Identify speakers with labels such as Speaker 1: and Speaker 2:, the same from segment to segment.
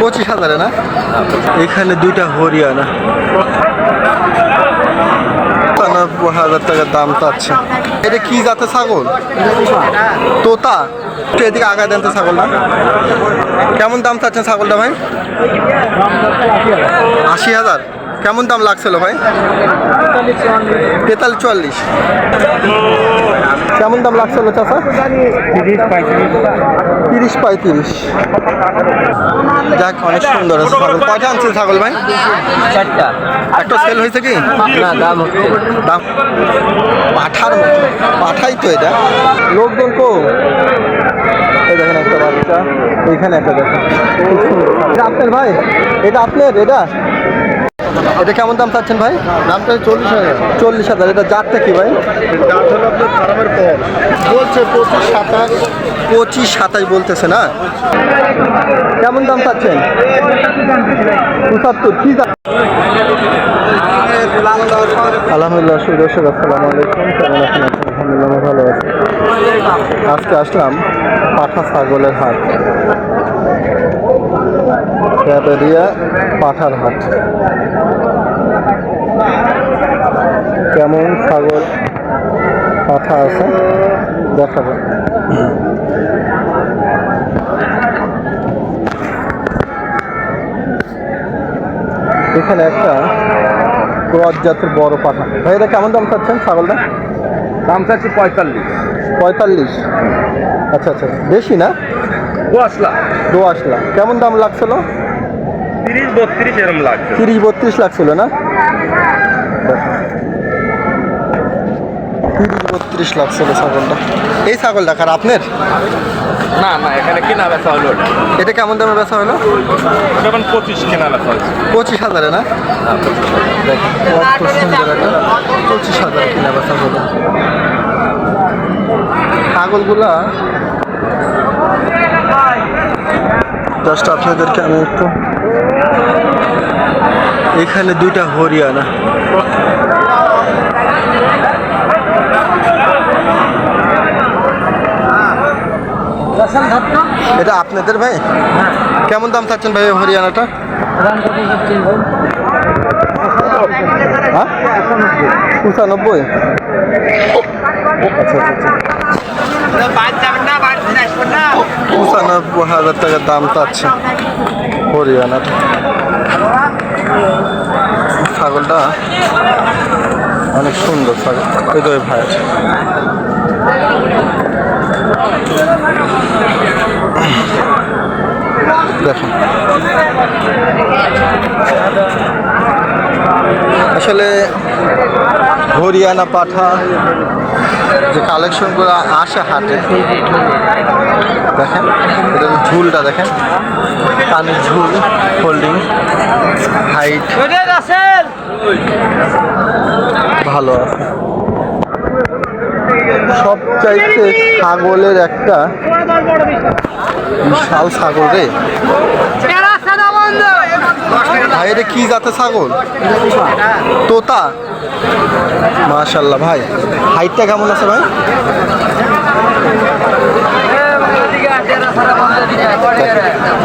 Speaker 1: পঁচিশ
Speaker 2: হাজারে না? এখানে দুইটা হরিয়ানা। হাজার দাম চাচ্ছে। এটা ছাগল? তোতা। এদিকে কেমন দাম চাচ্ছেন ছাগলটা ভাই? আশি হাজার। কেমন দাম লাগছিল ভাই? তেতাল্লিশ চুয়াল্লিশ। কেমন দাম লাগছিল চাষা তিরিশ পঁয়ত্রিশ। যাক অনেক সুন্দর আছে ছাগল। কয়টা আনছেন ছাগল ভাই?
Speaker 3: চারটা।
Speaker 2: একটা সেল হয়েছে কি?
Speaker 3: না দাম
Speaker 2: দাম পাঠার পাঠাই তো এটা। লোকজন কো? এই দেখেন একটা বাচ্চা। এইখানে একটা দেখেন। এটা আপনার ভাই? এটা আপনার? এটা? এটা কেমন দাম চাচ্ছেন ভাই? দামটা চল্লিশ হাজার। চল্লিশ হাজার। এটা জাতটা কি ভাই? বলছে পঁচিশ সাতাশ। পঁচিশ সাতাশ বলতেছে না? কেমন দাম চাচ্ছেন? পঁচাত্তর কি দাম আলহামদুলিল্লাহ সুদর্শক আসসালামু আলাইকুম। কেমন আছেন? আলহামদুলিল্লাহ ভালো আছি। আজকে আসলাম পাঠা ছাগলের হাট। ক্যাবেরিয়া পাঠার হাট। কেমন ছাগল পাঠা আছে? দেখাবো। এখানে একটা ক্রস জাতের বড় পাঠা। ভাই এটা কেমন দাম চাচ্ছেন ছাগলটা?
Speaker 1: দাম চাচ্ছি পঁয়তাল্লিশ।
Speaker 2: পঁয়তাল্লিশ। আচ্ছা আচ্ছা। বেশি না?
Speaker 1: দশলা
Speaker 2: দোয়াশ লাখ কেমন দাম লাগছিল?
Speaker 1: তিরিশ বত্রিশ এরম লাগছে।
Speaker 2: তিরিশ বত্রিশ লাগছিল না? তিরিশ বত্রিশ লাগছিল ছাগলটা। এই ছাগলটা কার আপনার?
Speaker 1: না না এখানে কেনা লেখা হলো।
Speaker 2: এটা কেমন দামে বেচা হলো?
Speaker 1: এখন পঁচিশ কেনা লেখা হয়েছে।
Speaker 2: পঁচিশ হাজারে না? একটা পঁচিশ হাজার কিনা বেচা হলো। ছাগলগুলা জাস্ট আপনাদেরকে আমি একটু এখানে দুইটা হরিয়ানা। এটা আপনাদের ভাই? কেমন দাম চাচ্ছেন ভাই হরিয়ানাটা? হ্যাঁ? পঁচানব্বই। পঁচানব্বই হাজার টাকা দাম চাচ্ছে। হরিয়ানাটা ছাগলটা অনেক সুন্দর ছাগল। ওই ভাইয়ের দেখুন। আসলে হরিয়ানা পাঠা যে কালেকশনগুলো আসে হাটে, দেখেন, এটা ঝুলটা দেখেন, কানের ঝুল হোল্ডিং হাইট ভালো আছে। সবচাইতে ছাগলের একটা বিশাল ছাগল রে। ভাই, এটা কি জাতের ছাগল? তোতা? মাশাল্লাহ ভাই, হাইটটা কেমন আছে ভাই?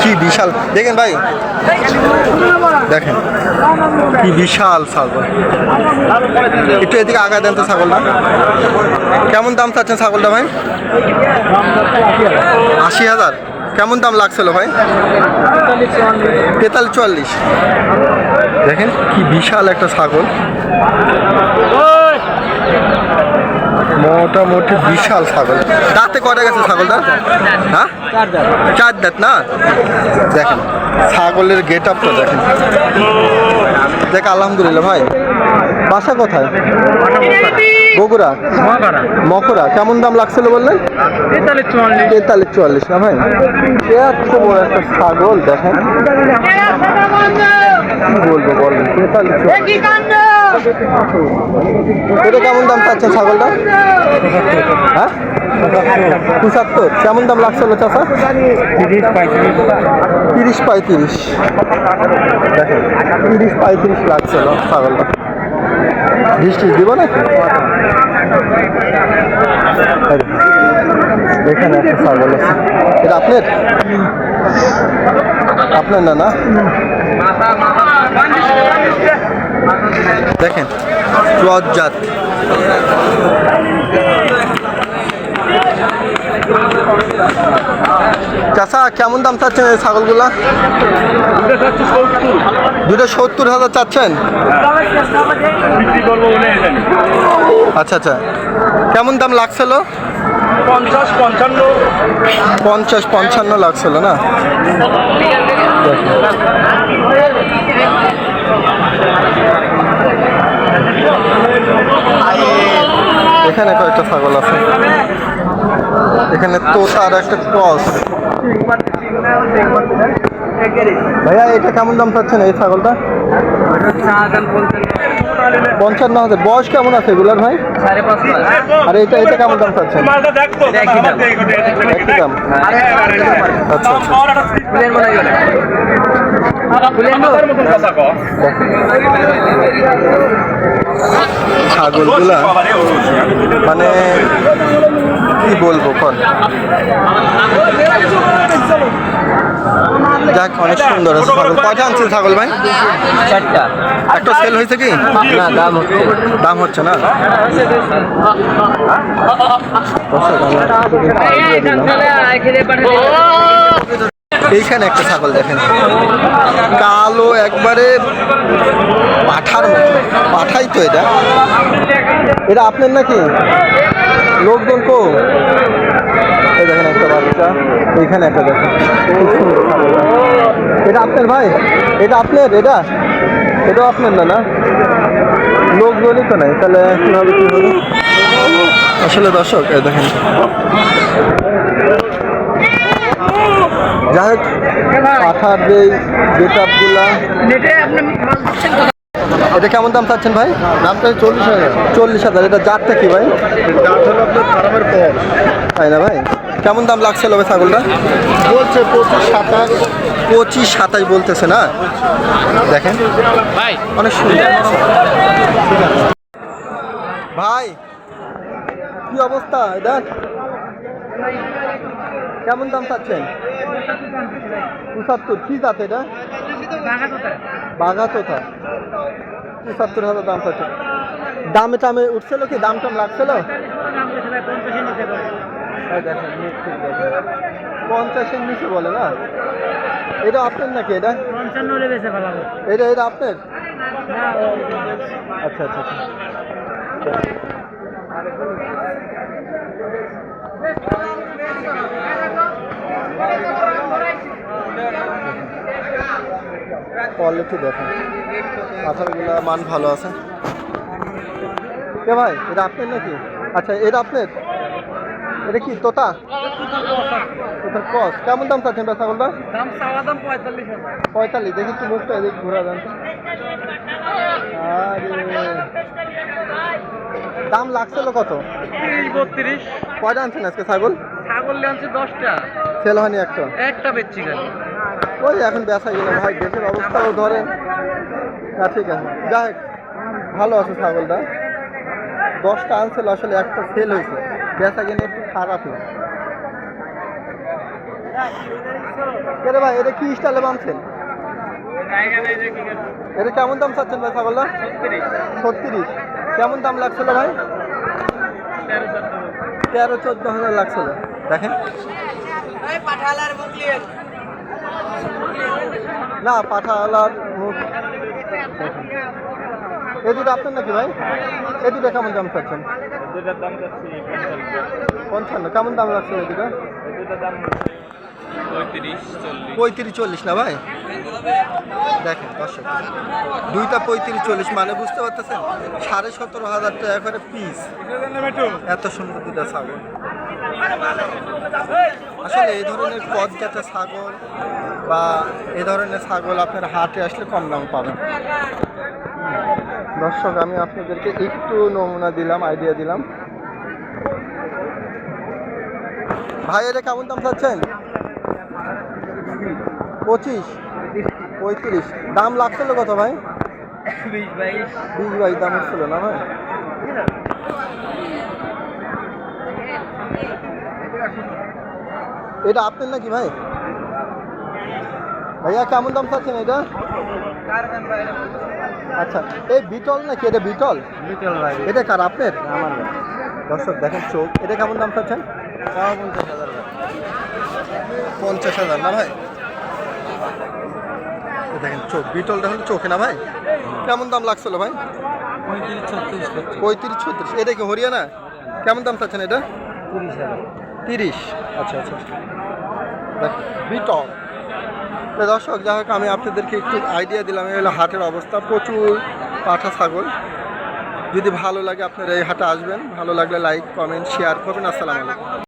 Speaker 2: কি বিশাল, দেখেন ভাই। দেখেন, কি বিশাল ছাগল। একটু এদিকে আগা দেন তো ছাগলটা। কেমন দাম চাচ্ছেন ছাগলটা ভাই? আশি হাজার। কেমন দাম লাগছিল ভাই? তেতাল্লিশ চুয়াল্লিশ। দেখেন কি বিশাল একটা ছাগল। মোটামুটি বিশাল ছাগল। দাঁতে কটা গেছে ছাগলটা? হ্যাঁ? চার দাঁত না? দেখেন, ছাগলের গেট আপটা দেখেন। দেখ, আলহামদুলিল্লাহ ভাই। বাসা কোথায়? বগুড়া। মকরা। কেমন দাম লাগছিল বললেন? তেতাল্লিশ চুয়াল্লিশ না ভাই? এত বড় একটা ছাগল, দেখেন। কি বলব বলেন, তেতাল্লিশ। এটা কেমন দাম চাচ্ছে ছাগলটা? হ্যাঁ? পঁচাত্তর। কেমন দাম লাগছিল চাষা তিরিশ পঁয়ত্রিশ। তিরিশ পঁয়ত্রিশ লাগছিল ছাগলটা। বৃষ্টি দিব নাকি। এখানে একটা ছাগল আছে। এটা আপনার? আপনার না না? দেখেন ক্রস চাষা কেমন দাম চাচ্ছেন এই ছাগলগুলা? দুটো সত্তর হাজার চাচ্ছেন? আচ্ছা আচ্ছা। কেমন দাম লাগছিল?
Speaker 1: পঞ্চাশ পঞ্চান্ন
Speaker 2: পঞ্চাশ, পঞ্চান্ন লাগছিল, না? এখানে কয়েকটা ছাগল আছে। এখানে তোতা আর একটা ক্রস ভাইয়া, এটা কেমন দাম চাচ্ছেন এই ছাগলটা? পঞ্চান্ন হাজার। বয়স কেমন আছে এগুলার ভাই? আর এটা এটা কেমন দাম
Speaker 1: মালটা
Speaker 3: একই।
Speaker 2: আচ্ছা আচ্ছা। ছাগলগুলা মানে কি বলব কন যাক অনেক সুন্দর আছে ছাগল। কয়টা আনছেন ছাগল ভাই?
Speaker 3: চারটা।
Speaker 2: একটা সেল হয়েছে কি?
Speaker 3: না দাম হচ্ছে।
Speaker 2: দাম হচ্ছে না। এইখানে একটা ছাগল দেখেন। কালো একবারে পাঠার পাঠাই তো এটা। এটা আপনার নাকি? লোকজন কো? দেখেন একটা বাচ্চা। এইখানে একটা দেখেন। ছাগলটা। এটা আপনার ভাই? এটা আপনার? এটা? এটাও আপনার না না? লোকজনই তো নাই। তাহলে কীভাবে কী হবে? আসলে দর্শক দেখেন। যাই হোক পাঠার যে গেট আপগুলা এটা কেমন দাম চাচ্ছেন ভাই? দামটা চল্লিশ হাজার। চল্লিশ হাজার এটা জাতটা কি ভাই? তাই না ভাই? কেমন দাম লাগছে ভাই ছাগলটা? বলছে পঁচিশ সাতাশ। পঁচিশ সাতাশ বলতেছে না? দেখেন। ভাই। অনেক সুন্দর। ভাই কি অবস্থা? এটা কেমন দাম চাচ্ছেন? পঁচাত্তর, কি জাত এটা? বাঘা তোতা পঁচাত্তর হাজার দাম চাচ্ছে। দামে টামে উঠছিল কি? দাম টাম লাগছিল? ঠিক। পঞ্চাশের নিচে বলে না? এটা আপনার নাকি এটা? এটা এটা আপনার? আচ্ছা আচ্ছা আচ্ছা। কোয়ালিটি দেখেন। পাথরগুলো মান ভালো আছে। কে ভাই এটা আপনার নাকি? আচ্ছা এটা আপনার? এটা কি তোতা? তোতার কস কেমন দাম চাচ্ছেন বেচাগুলো পঁয়তাল্লিশ দেখি একটু মুখটা এদিক ঘোরা যান দাম লাগছিল কত?
Speaker 3: বত্রিশ।
Speaker 2: কয়টা আনছেন আজকে ছাগল?
Speaker 3: ছাগল আনছে দশটা।
Speaker 2: সেল হয়নি একটা।
Speaker 3: একটা বেচছি
Speaker 2: ওই এখন বেচা গেলে ভাই, দেশের অবস্থাও ধরেন না, ঠিক আছে। যাই হোক, ভালো আছে ছাগলটা। দশটা আনছিল আসলে একটা সেল হয়েছে। বেচা কিনে একটু খারাপ রে ভাই, এটা কি স্টাইলে এটা কেমন দাম ভাই ছাগলটা? কেমন দাম লাগছিল ভাই? তেরো দেখেন। না পাঠালার মুখ। এ দুটো আপনার নাকি ভাই? এ দুটো কেমন দাম চাচ্ছেন? পঞ্চান্ন। কেমন দাম লাগছে এ দুটো
Speaker 1: পঁয়ত্রিশ চল্লিশ।
Speaker 2: না ভাই? দেখেন দর্শক দুইটা পঁয়ত্রিশ চল্লিশ মানে বুঝতে পারতেছেন? সাড়ে সতেরো হাজার টাকা করে পিস এত সুন্দর দুটা ছাগল। আসলে এই ধরনের পথজাতা ছাগল বা এ ধরনের ছাগল আপনার হাটে আসলে কম দাম পাবেন। দর্শক আমি আপনাদেরকে একটু নমুনা দিলাম আইডিয়া দিলাম। ভাই এটা কেমন দাম চাচ্ছেন? পঁচিশ। পঁয়ত্রিশ। দাম লাগছিল কত ভাই?
Speaker 3: বিশ বাইশ।
Speaker 2: বিশ বাইশ দাম ছিল না ভাই? এটা আপনার নাকি ভাই? ভাইয়া কেমন দাম চাচ্ছেন এটা? আচ্ছা এই বিটল নাকি? এটা বিটল?
Speaker 3: বিকেল ভাই।
Speaker 2: এটা কার আপনার?
Speaker 3: আমার
Speaker 2: দর্শক দেখেন চোখ। এটা কেমন দাম চাচ্ছেন?
Speaker 3: পঞ্চাশ হাজার
Speaker 2: না ভাই? দেখেন চোখ বিটলটা হলো চোখে না ভাই? কেমন দাম লাগছিল ভাই?
Speaker 3: পঁয়ত্রিশ ছত্রিশ
Speaker 2: এটা কি হরিয়ানা? কেমন দাম চাচ্ছেন এটা?
Speaker 3: তিরিশ।
Speaker 2: আচ্ছা আচ্ছা। দেখ, বিটল। দর্শক, যাই হোক, আমি আপনাদেরকে একটু আইডিয়া দিলাম। এই হলো হাটের অবস্থা। প্রচুর পাঠা ছাগল। যদি ভালো লাগে আপনারা এই হাটে আসবেন। ভালো লাগলে লাইক কমেন্ট শেয়ার করবেন। আসসালামু আলাইকুম।